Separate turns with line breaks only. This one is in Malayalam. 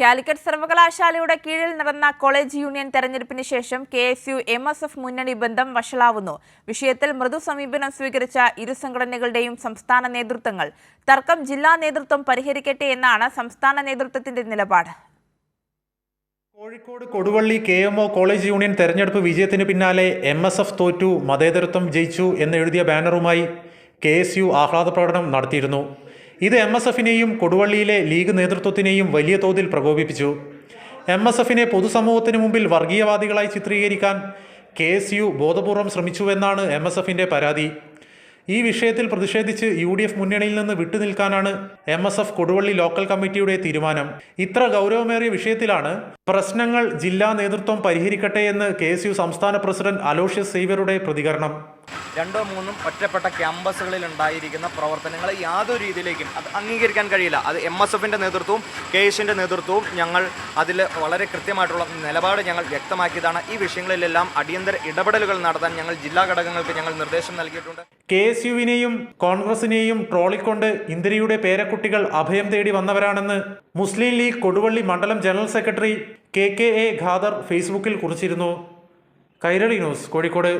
കാലിക്കറ്റ് സർവകലാശാലയുടെ കീഴിൽ നടന്ന കോളേജ് യൂണിയൻ തെരഞ്ഞെടുപ്പിന് ശേഷം K S U M S F മുന്നണി ബന്ധം വഷളാവുന്നു. വിഷയത്തിൽ മൃദു സമീപനം സ്വീകരിച്ച ഇരു സംഘടനകളുടെയും സംസ്ഥാന നേതൃത്വങ്ങൾ തർക്കം ജില്ലാ നേതൃത്വം പരിഹരിക്കട്ടെ എന്നാണ് സംസ്ഥാന നേതൃത്വത്തിന്റെ നിലപാട്.
Kozhikode Koduvally K M O college union തെരഞ്ഞെടുപ്പ് വിജയത്തിന് പിന്നാലെ എം എസ് എഫ് തോറ്റു മതേതരത്വം ജയിച്ചു എന്നെഴുതിയ ബാനറുമായി കെ എസ് യു ആഹ്ലാദ പ്രകടനം നടത്തിയിരുന്നു. ഇത് എം എസ് എഫിനെയും കൊടുവള്ളിയിലെ ലീഗ് നേതൃത്വത്തിനെയും വലിയ തോതിൽ പ്രകോപിപ്പിച്ചു. എം എസ് എഫിനെ പൊതുസമൂഹത്തിന് മുമ്പിൽ വർഗീയവാദികളായി ചിത്രീകരിക്കാൻ കെ എസ് യു ബോധപൂർവം ശ്രമിച്ചുവെന്നാണ് എം എസ് എഫിന്റെ പരാതി. ഈ വിഷയത്തിൽ പ്രതിഷേധിച്ച് യു ഡി എഫ് മുന്നണിയിൽ നിന്ന് വിട്ടുനിൽക്കാനാണ് M S F Koduvally local കമ്മിറ്റിയുടെ തീരുമാനം. ഇത്ര ഗൗരവമേറിയ വിഷയത്തിലാണ് പ്രശ്നങ്ങൾ ജില്ലാ നേതൃത്വം പരിഹരിക്കട്ടെ എന്ന് കെ എസ് യു സംസ്ഥാന പ്രസിഡന്റ് അലോഷ്യസ് സേവ്യറുടെ പ്രതികരണം.
രണ്ടോ മൂന്നും ഒറ്റപ്പെട്ട ക്യാമ്പസുകളിൽ ഉണ്ടായിരിക്കുന്ന പ്രവർത്തനങ്ങൾ യാതൊരു രീതിയിലേക്കും അത് അംഗീകരിക്കാൻ കഴിയില്ല. അത് എം എസ് എഫിന്റെ നേതൃത്വവും കെ എസിന്റെ നേതൃത്വവും ഞങ്ങൾ അതിൽ വളരെ കൃത്യമായിട്ടുള്ള നിലപാട് ഞങ്ങൾ വ്യക്തമാക്കിയതാണ്. ഈ വിഷയങ്ങളിലെല്ലാം അടിയന്തര ഇടപെടലുകൾ നടത്താൻ ഞങ്ങൾ ജില്ലാ ഘടകങ്ങൾക്ക് ഞങ്ങൾ നിർദ്ദേശം നൽകിയിട്ടുണ്ട്.
കെ എസ് യുവിനെയും കോൺഗ്രസിനെയും ട്രോളിക്കൊണ്ട് ഇന്ദിരയുടെ പേരക്കുട്ടികൾ അഭയം തേടി വന്നവരാണെന്ന് മുസ്ലിം ലീഗ് കൊടുവള്ളി മണ്ഡലം general secretary K K A Khader ഫേസ്ബുക്കിൽ കുറിച്ചിരുന്നു. കൈരളി ന്യൂസ് കോഴിക്കോട്.